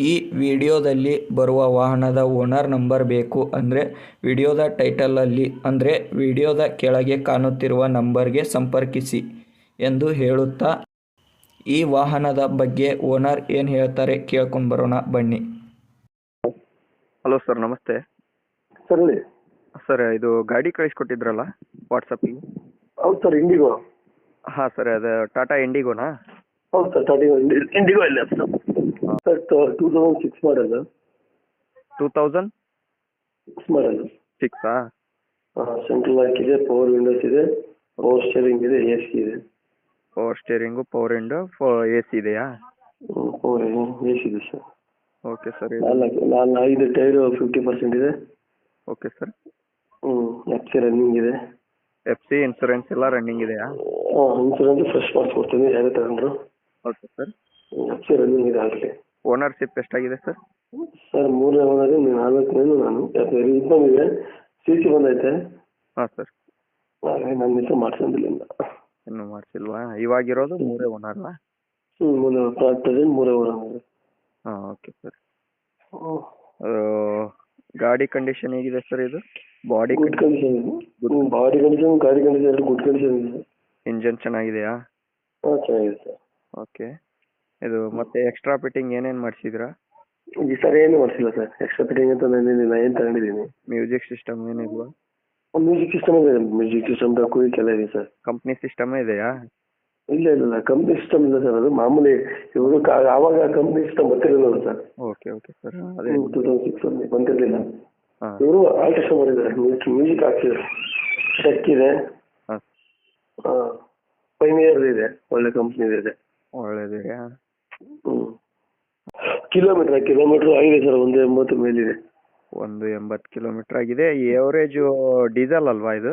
ಈ ವಿಡಿಯೋದಲ್ಲಿ ಬರುವ ವಾಹನದ ಓನರ್ ನಂಬರ್ ಬೇಕು ಅಂದರೆ ವಿಡಿಯೋದ ಟೈಟಲಲ್ಲಿ ಅಂದರೆ ವಿಡಿಯೋದ ಕೆಳಗೆ ಕಾಣುತ್ತಿರುವ ನಂಬರ್ಗೆ ಸಂಪರ್ಕಿಸಿ ಎಂದು ಹೇಳುತ್ತಾ ಈ ವಾಹನದ ಬಗ್ಗೆ ಓನರ್ ಏನು ಹೇಳ್ತಾರೆ ಕೇಳ್ಕೊಂಡು ಬರೋಣ ಬನ್ನಿ. ಹಲೋ ಸರ್ ನಮಸ್ತೆ. ಸರ್ ಹೇಳಿ. ಸರ್ ಇದು ಗಾಡಿ ಕಳಿಸ್ಕೊಟ್ಟಿದ್ರಲ್ಲ ವಾಟ್ಸಪ್ಪಿಗೆ ಹೌದು ಸರ್ ಇಂಡಿಗೋ ಹಾಂ ಸರ್ ಅದು ಟಾಟಾ ಇಂಡಿಗೋನಾ ಹೌದು ಸರ್ ಟಾಟಾ ಇಂಡಿಗೋ ಇಲ್ಲ sir sir two thousand six model two thousand six model ಸಿಕ್ಸಾ central lock ಇದೆ ಪವರ್ ವಿಂಡೋಸ್ ಇದೆ ಪವರ್ ಸ್ಟೇರಿಂಗ್ ಇದೆ ಎ ಸಿ ಇದೆ. Power steering power window A C ಇದೆಯಾ? ಪವರ್ ಎ ಸಿ ಇದೆ ಸರ್ ಓಕೆ ಸರ್ ನಾಲ್ಕು ನಾನು ಐದು ಟೈರು ಫಿಫ್ಟಿ ಪರ್ಸೆಂಟ್ ಇದೆ. ಓಕೆ ಸರ್ ಹ್ಞೂ ಎಫ್ ಸಿ ರನ್ನಿಂಗ್ ಇದೆ. ಎಫ್ ಸಿ ಇನ್ಸೂರೆನ್ಸ್ ಎಲ್ಲ ರನ್ನಿಂಗ್ ಇದೆಯಾ? ಇನ್ಸೂರೆನ್ಸ್ ಫ್ರೆಶ್ ಮಾಡಿಸ್ಕೊಡ್ತೀನಿ ಯಾರೇ ತಗೊಂಡ್ರು. ಓಕೆ ಸರ್ ಸಿ ರನ್ನಿಂಗ್ ಇದೆ ಆಗಲಿ ಓನರ್ಶಿಪ್ ಎಷ್ಟಾಗಿದೆ ಸರ್? ಸರ್ ಮೂರನೇ ಓನರ್ ನಾಲ್ಕನೇನು ನಾನು. ಇದು ಇದೆ ಸಿ ಸಿ ಬಂದೈತೆ. ಹಾಂ ಸರ್. ಹಾಗಾಗಿ ನನ್ನ ಹೆಸರು ಮಾಡ್ಸಂದಿಲ್ಲ ಇನ್ನು. ಮಾಡಿಸಿಲ್ವಾ? ಇವಾಗಿರೋದು ಮೂರೇ ಓನರ್ ಹ್ಞೂ ಮುಂದೆ ಪ್ರೆಸೆಂಟ್ ಮೂರೇ ಓನರ್ ಹಾಂ ಓಕೆ ಸರ್. ಗಾಡಿ ಕಂಡೀಷನ್ ಹೇಗಿದೆ ಸರ್ ಇದು? ಬಾಡಿ ಗುಡ್ ಕಂಡೀಷನ್ ಇದೆ. ಬಾಡಿ ಕಂಡೀಷನ್ ಗಾಡಿ ಕಂಡೀಷನ್ ಎರಡು ಗುಡ್ ಕಂಡೀಷನ್ ಇದೆ. ಇಂಜನ್ ಚೆನ್ನಾಗಿದೆಯಾ? ಹಾಂ ಚೆನ್ನಾಗಿದೆ ಸರ್. ಓಕೆ ಇದು ಮತ್ತೆ ಎಕ್ಸ್ಟ್ರಾ ಫಿಟ್ಟಿಂಗ್ ಏನೇನ್ ಮಾಡಿಸಿದ್ರಾ? ಈ ಸರ್ ಏನು ಮಾಡಿಸಿಲ್ಲ ಸರ್ ಎಕ್ಸ್ಟ್ರಾ ಫಿಟ್ಟಿಂಗ್ ಅಂತ ನಾನು ಏನು ತಗೊಂಡಿದ್ದೀನಿ. ಮ್ಯೂಸಿಕ್ ಸಿಸ್ಟಮ್ ಏನಿಲ್ವಾ? ಮ್ಯೂಸಿಕ್ ಸಿಸ್ಟಮ್ ಇದೆ. ಮ್ಯೂಸಿಕ್ ಸಿಸ್ಟಮ್ ಕ್ವಿಕ್ ಎಲ್ಲ ಇದೆ ಸರ್ ಕಂಪ್ನಿ ಸಿಸ್ಟಮ್ ಇದೆಯಾ? ಇಲ್ಲ ಇಲ್ಲ ಕಂಪ್ನಿ ಸಿಸ್ಟಮ್ ಇಲ್ಲ ಸರ್ ಅದು ಮಾಮೂಲಿ ಇವರು ಆವಾಗ ಕಂಪ್ನಿ ಸಿಸ್ಟಮ್ ಬರ್ತಿರಲಿಲ್ಲ ಸರ್ ಓಕೆ ಓಕೆ ಸರ್ ಅದೇ. ಟೂ ತೌಸಂಡ್ ಸಿಕ್ಸ್ ಅಲ್ಲಿ ಬಂದಿರಲಿಲ್ಲ. ಇವ್ರು ಆಲ್ಟ್ರೇಷನ್ ಮಾಡಿದ್ದಾರೆ. ಮ್ಯೂಸಿಕ್ ಹಾಕ್ಸಿದ್ದಾರೆ ಚೆಕ್ ಇದೆ. ಹಾಂ. ಪೈನಿಯರ್ ಇದೆ. ಒಳ್ಳೆ ಕಂಪ್ನಿ ಇದೆ. ಒಳ್ಳೇದಿದೆಯಾ? ಕಿಲೋಮೀಟರ್ ಕಿಲೋಮೀಟರ್ ಆಗಿದೆ ಸರ್ ಒಂದು ಎಂಬತ್ತು ಮೇಲಿದೆ. ಒಂದು ಎಂಬತ್ತು ಕಿಲೋಮೀಟರ್ ಆಗಿದೆ. ಎವರೇಜು ಡೀಸೆಲ್ ಅಲ್ವಾ ಇದು?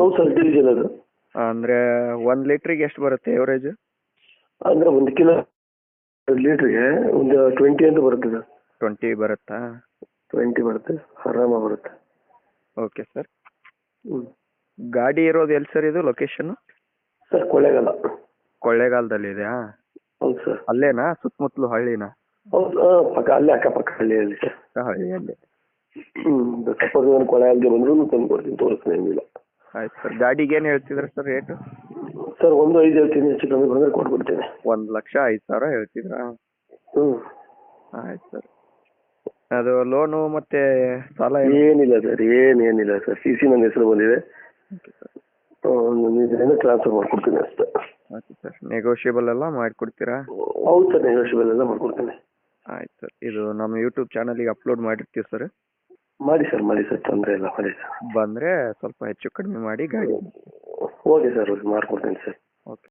ಹೌದು ಸರ್ ಡೀಸೆಲ್ ಅದು. ಅಂದರೆ ಒಂದು ಲೀಟ್ರಿಗೆ ಎಷ್ಟು ಬರುತ್ತೆ ಎವರೇಜು ಅಂದ್ರೆ ಒಂದು ಕಿಲೋ ಲೀಟ್ರಿಗೆ ಒಂದು ಟ್ವೆಂಟಿ ಅಂತ ಬರುತ್ತೆ ಸರ್ ಟ್ವೆಂಟಿ ಬರುತ್ತಾ? ಟ್ವೆಂಟಿ ಬರುತ್ತೆ ಆರಾಮ ಬರುತ್ತೆ. ಓಕೆ ಸರ್ ಹ್ಞೂ ಗಾಡಿ ಇರೋದು ಎಲ್ಲಿ ಸರ್ ಇದು ಲೊಕೇಶನ್ ಸರ್ ಕೊಳ್ಳೇಗಾಲ. ಕೊಳ್ಳೇಗಾಲದಲ್ಲಿ ಇದೆಯಾ? ಹೌದು ಸರ್. ಅಲ್ಲೇನಾ? ಸುತ್ತಮುತ್ತಲು ಹಳ್ಳಿನಾ? ಹೌದು ಪಕ್ಕ ಅಲ್ಲೇ ಅಕ್ಕಪಕ್ಕ ಹಳ್ಳಿಯಲ್ಲಿ. ಸರ್ ಹಳ್ಳಿಯಲ್ಲಿ. ಹ್ಞೂ ಸಪೋಸ್ ನಾನು ಕೊಳ್ಳೇಗಾಲಕ್ಕೆ ಬಂದರೂ ತಂದು ಕೊಡ್ತೀನಿ ತೋರಿಸ್ತೀನಿ ಏನಿಲ್ಲ. ಆಯ್ತು ಸರ್ ಗಾಡಿಗೆ ಏನು ಹೇಳ್ತಿದ್ರ ಸರ್ ರೇಟ್? ಸರ್ ಒಂದು ಐದು ಹೇಳ್ತೀನಿ ಹೆಚ್ಚು ಕಮ್ಮಿ ಬಂದ್ರೆ ಕೊಟ್ಬಿಡ್ತೀನಿ. ಒಂದು ಲಕ್ಷ ಐದು ಸಾವಿರ ಹೇಳ್ತಿದ್ರಾ? ಹ್ಞೂ ಆಯ್ತು ಸರ್. ಅದು ಲೋನು ಮತ್ತೆ ಸಾಲ ಏನು? ಏನಿಲ್ಲ ಸರ್ ಏನೇನಿಲ್ಲ ಸರ್ ಸಿ ಸಿ ನನ್ನ ಹೆಸರು ಬಂದಿದೆ. ಟ್ರಾನ್ಸ್ಫರ್ ಮಾಡ್ಕೊಡ್ತೀನಿ ಅಷ್ಟೇ. ಆಯ್ತು ಸರ್ ನೆಗೋಷಿಯಬಲ್ ಎಲ್ಲ ಮಾಡಿಕೊಡ್ತೀರಾ? ಹೌದು ಸರ್ ನೆಗೋಷಿಯಬಲ್ ಎಲ್ಲ ಮಾಡ್ಕೊಡ್ತೀನಿ. ಆಯ್ತು ಸರ್. ಇದು ನಮ್ಮ ಯೂಟ್ಯೂಬ್ ಚಾನಲಿಗೆ ಅಪ್ಲೋಡ್ ಮಾಡಿರ್ತೀವಿ ಸರ್. ಮಾಡಿ ಸರ್ ಮಾಡಿ ಸರ್ ತೊಂದರೆ ಇಲ್ಲ ಮಾಡಿ ಸರ್. ಬಂದರೆ ಸ್ವಲ್ಪ ಹೆಚ್ಚು ಕಡಿಮೆ ಮಾಡಿ ಗಾಡಿ. ಓಕೆ ಸರ್ ಓಕೆ ಮಾಡ್ಕೊಡ್ತೀನಿ ಸರ್.